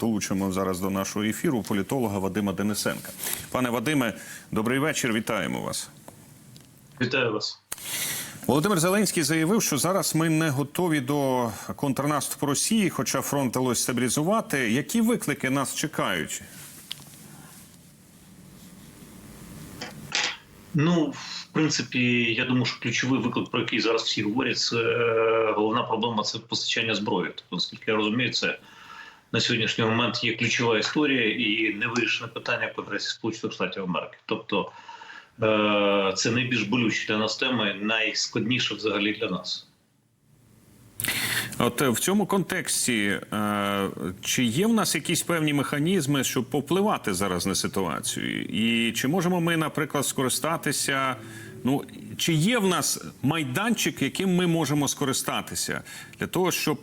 долучимо зараз до нашого ефіру політолога Вадима Денисенка. Пане Вадиме, добрий вечір. Вітаємо вас. Вітаю вас. Володимир Зеленський заявив, що зараз ми не готові до контрнаступу Росії, хоча фронт вдалося стабілізувати. Які виклики нас чекають? Ну, в принципі, я думаю, що ключовий виклик, про який зараз всі говорять, це е, головна проблема це постачання зброї. Тобто, наскільки я розумію, це на сьогоднішній момент є ключова історія і невирішене питання по адресі Сполучених Штатів Америки. Тобто е, це найбільш болюча для нас тема, і найскладніша взагалі для нас. От е, в цьому контексті е, чи є в нас якісь певні механізми, щоб повпливати зараз на ситуацію? І чи можемо ми, наприклад, скористатися? Ну чи є в нас майданчик, яким ми можемо скористатися для того, щоб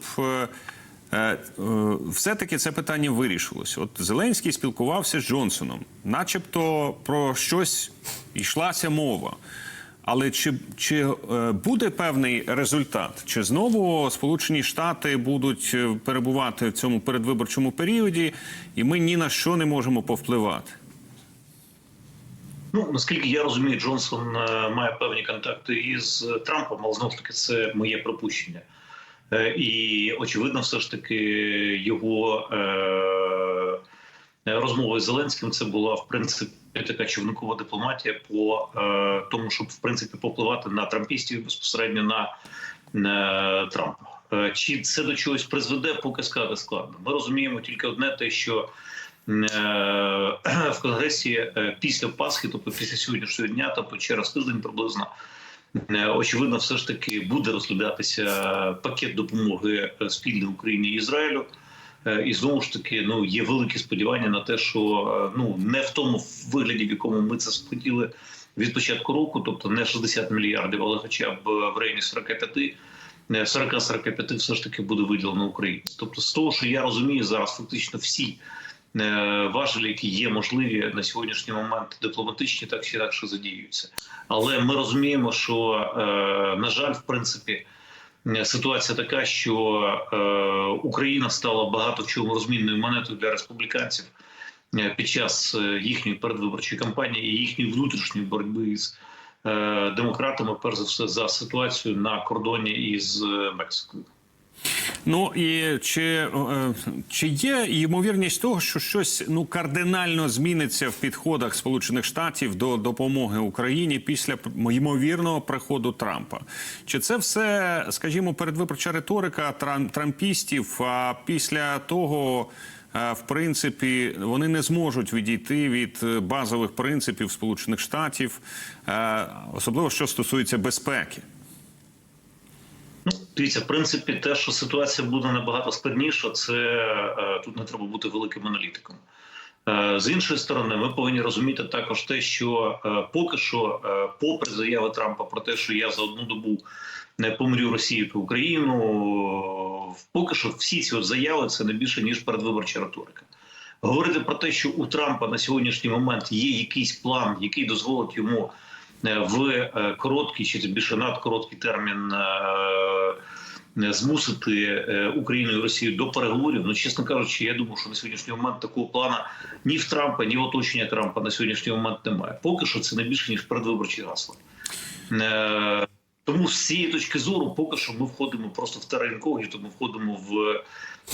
все-таки це питання вирішилось? От Зеленський спілкувався з Джонсоном, начебто про щось йшлася мова. Але чи, чи е, буде певний результат? Чи знову Сполучені Штати будуть е, перебувати в цьому передвиборчому періоді, і ми ні на що не можемо повпливати? Ну наскільки я розумію, Джонсон е, має певні контакти із Трампом, але знову ж таки це моє припущення. Е, І очевидно, все ж таки його е, розмова з Зеленським це була в принципі така човникова дипломатія по е, тому, щоб в принципі попливати на трампістів безпосередньо на, Трампа. Чи це до чогось призведе, поки сказати складно. Ми розуміємо тільки одне, те, що в Конгресі після Пасхи, тобто після сьогоднішнього дня, тобто через тиждень приблизно. Е, Очевидно, все ж таки буде розглядатися пакет допомоги спільної Україні і Ізраїлю. Е, І знову ж таки, ну є великі сподівання на те, що е, ну не в тому вигляді, в якому ми це схотіли від початку року, тобто не 60 мільярдів, але хоча б в районі 45, е, 40-45 все ж таки буде виділено Україні. Тобто, з того, що я розумію, зараз фактично всі важелі, які є можливі на сьогоднішній момент дипломатичні, так чи інакше задіюються. Але ми розуміємо, що е, на жаль, в принципі. Е, Ситуація така, що е, Україна стала багато в чому розмінною монетою для республіканців е, під час е, їхньої передвиборчої кампанії і їхньої внутрішньої боротьби з е, демократами, перш за все, за ситуацію на кордоні із е, Мексикою. Ну і чи, е, чи є ймовірність того, що щось ну кардинально зміниться в підходах Сполучених Штатів до допомоги Україні після ймовірного приходу Трампа? Чи це все, скажімо, передвиборча риторика трам- трампістів? А після того, е, в принципі, вони не зможуть відійти від е, базових принципів Сполучених Штатів, особливо що стосується безпеки? Дивіться, в принципі, те, що ситуація буде набагато складніша, це е, тут не треба бути великим аналітиком. Е, з іншої сторони, ми повинні розуміти також те, що е, поки що, попри заяви Трампа про те, що я за одну добу не помрю Росію та Україну, поки що всі ці заяви це не більше ніж передвиборча риторика. Говорити про те, що у Трампа на сьогоднішній момент є якийсь план, який дозволить йому в е, короткий чи більше надкороткий термін е, змусити е, Україну і Росію до переговорів. Ну, чесно кажучи, я думаю, що на сьогоднішній момент такого плана ні в Трампа, ні в оточення Трампа на сьогоднішній момент немає. Поки що це не більше ніж передвиборчі гасла. Е, Тому з цієї точки зору, поки що ми входимо просто в терен то ми входимо в,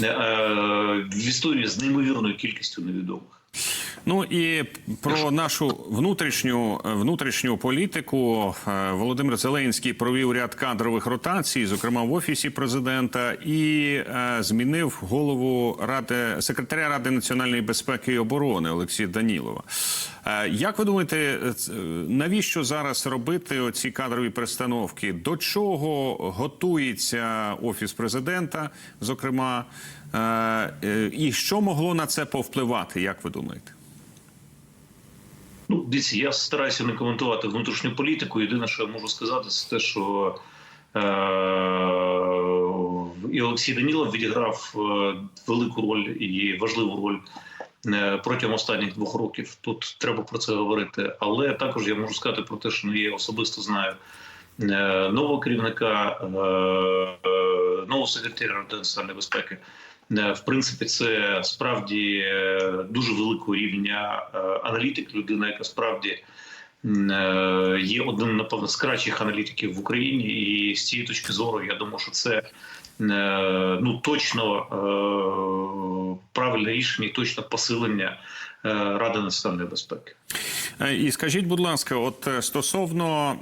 е, в історію з неймовірною кількістю невідомих. Ну і про нашу внутрішню внутрішню політику Е, Володимир Зеленський провів ряд кадрових ротацій, зокрема в офісі президента, і е, змінив голову ради секретаря ради національної безпеки і оборони Олексія Данілова. Е, Як ви думаєте, е, е, навіщо зараз робити оці кадрові перестановки? До чого готується офіс президента? Зокрема, Е, е, і що могло на це повпливати? Як ви думаєте? Дивіться, я стараюся не коментувати внутрішню політику. Єдине, що я можу сказати, це те, що е- і Олексій Данілов відіграв е, велику роль і важливу роль е, протягом останніх двох років. Тут треба про це говорити. Але також я можу сказати про те, що ну, я особисто знаю е, нового керівника, нового секретаря національної безпеки. Е, В принципі, це справді е, дуже великого рівня е, аналітик, людина, яка справді є одним, напевно, з кращих аналітиків в Україні. І з цієї точки зору, я думаю, що це ну точно правильне рішення точно посилення Ради національної безпеки. Е, І скажіть, будь ласка, от е, стосовно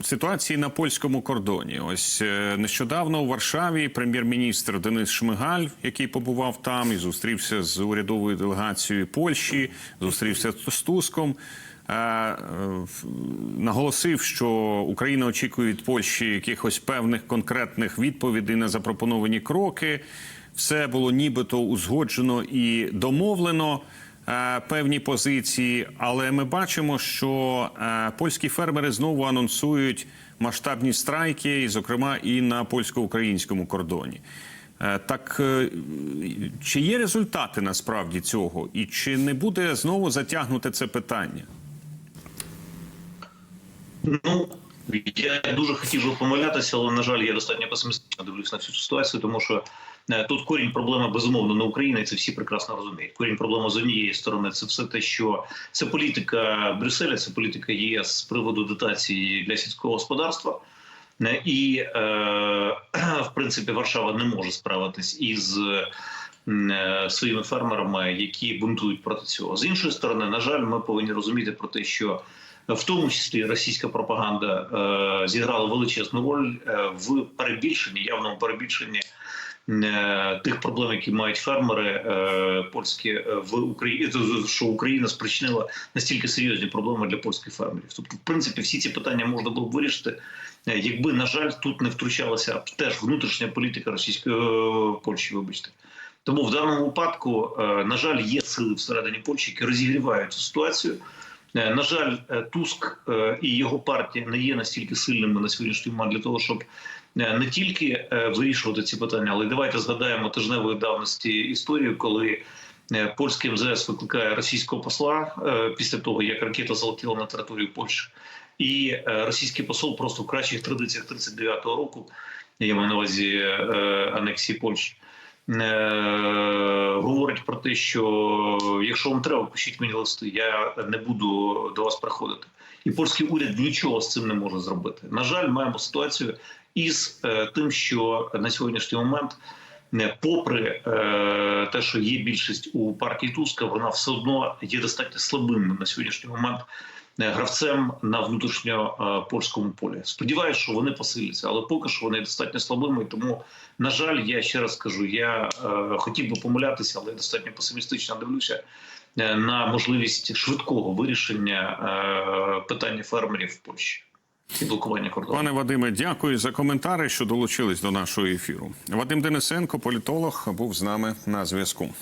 е, ситуації на польському кордоні, ось нещодавно у Варшаві прем'єр-міністр Денис Шмигаль, який побував там і зустрівся з урядовою делегацією Польщі, зустрівся з Туском. Наголосив, що Україна очікує від Польщі якихось певних конкретних відповідей на запропоновані кроки. Все було нібито узгоджено і домовлено певні позиції, але ми бачимо, що е, польські фермери знову анонсують масштабні страйки, і, зокрема, і на польсько-українському кордоні. Е, Так е, чи є результати насправді цього, і чи не буде знову затягнути це питання? Ну я дуже хотів би помилятися, але на жаль, я достатньо песимістично дивлюсь на всю цю ситуацію, тому що е, тут корінь проблеми безумовно не України, і це всі прекрасно розуміють. Корінь проблеми з однієї сторони це все те, що це політика Брюсселя, це політика ЄС з приводу дотації для сільського господарства. Е, І е, в принципі Варшава не може справитись із своїми фермерами, які бунтують проти цього. З іншої сторони, на жаль, ми повинні розуміти про те, що в тому числі російська пропаганда е, зіграла величезну роль е, в перебільшенні, явному перебільшенні е, тих проблем, які мають фермери польські в Україні, що Україна спричинила настільки серйозні проблеми для польських фермерів. Тобто, в принципі, всі ці питання можна було б вирішити, якби на жаль тут не втручалася теж внутрішня політика російської Польщі. Вибачте. Тому в даному випадку, на жаль, є сили всередині Польщі, які розігрівають цю ситуацію. Е, На жаль, е, Туск е, і його партія не є настільки сильними на сьогоднішній момент для того, щоб не тільки вирішувати ці питання, але й давайте згадаємо тижневої давності історію, коли польський МЗС викликає російського посла після того, як ракета залетіла на територію Польщі, і російський посол просто в кращих традиціях 39-го року, я маю на увазі анексії Польщі. Е, Говорить про те, що якщо вам треба, пишіть мені листи, я не буду до вас приходити. І польський уряд нічого з цим не може зробити. На жаль, маємо ситуацію із е, тим, що на сьогоднішній момент, не попри е, те, що є більшість у партії Туска, вона все одно є достатньо слабим на сьогоднішній момент е, гравцем на внутрішньо е, польському полі. Сподіваюся, що вони посиляться, але поки що вони достатньо слабими. Тому, на жаль, я ще раз скажу, я е, хотів би помилятися, але достатньо песимістично дивлюся е, на можливість швидкого вирішення е, питання фермерів в Польщі і блокування кордону. Пане Вадиме, дякую за коментари, що долучились до нашого ефіру. Вадим Денисенко, політолог, був з нами на зв'язку.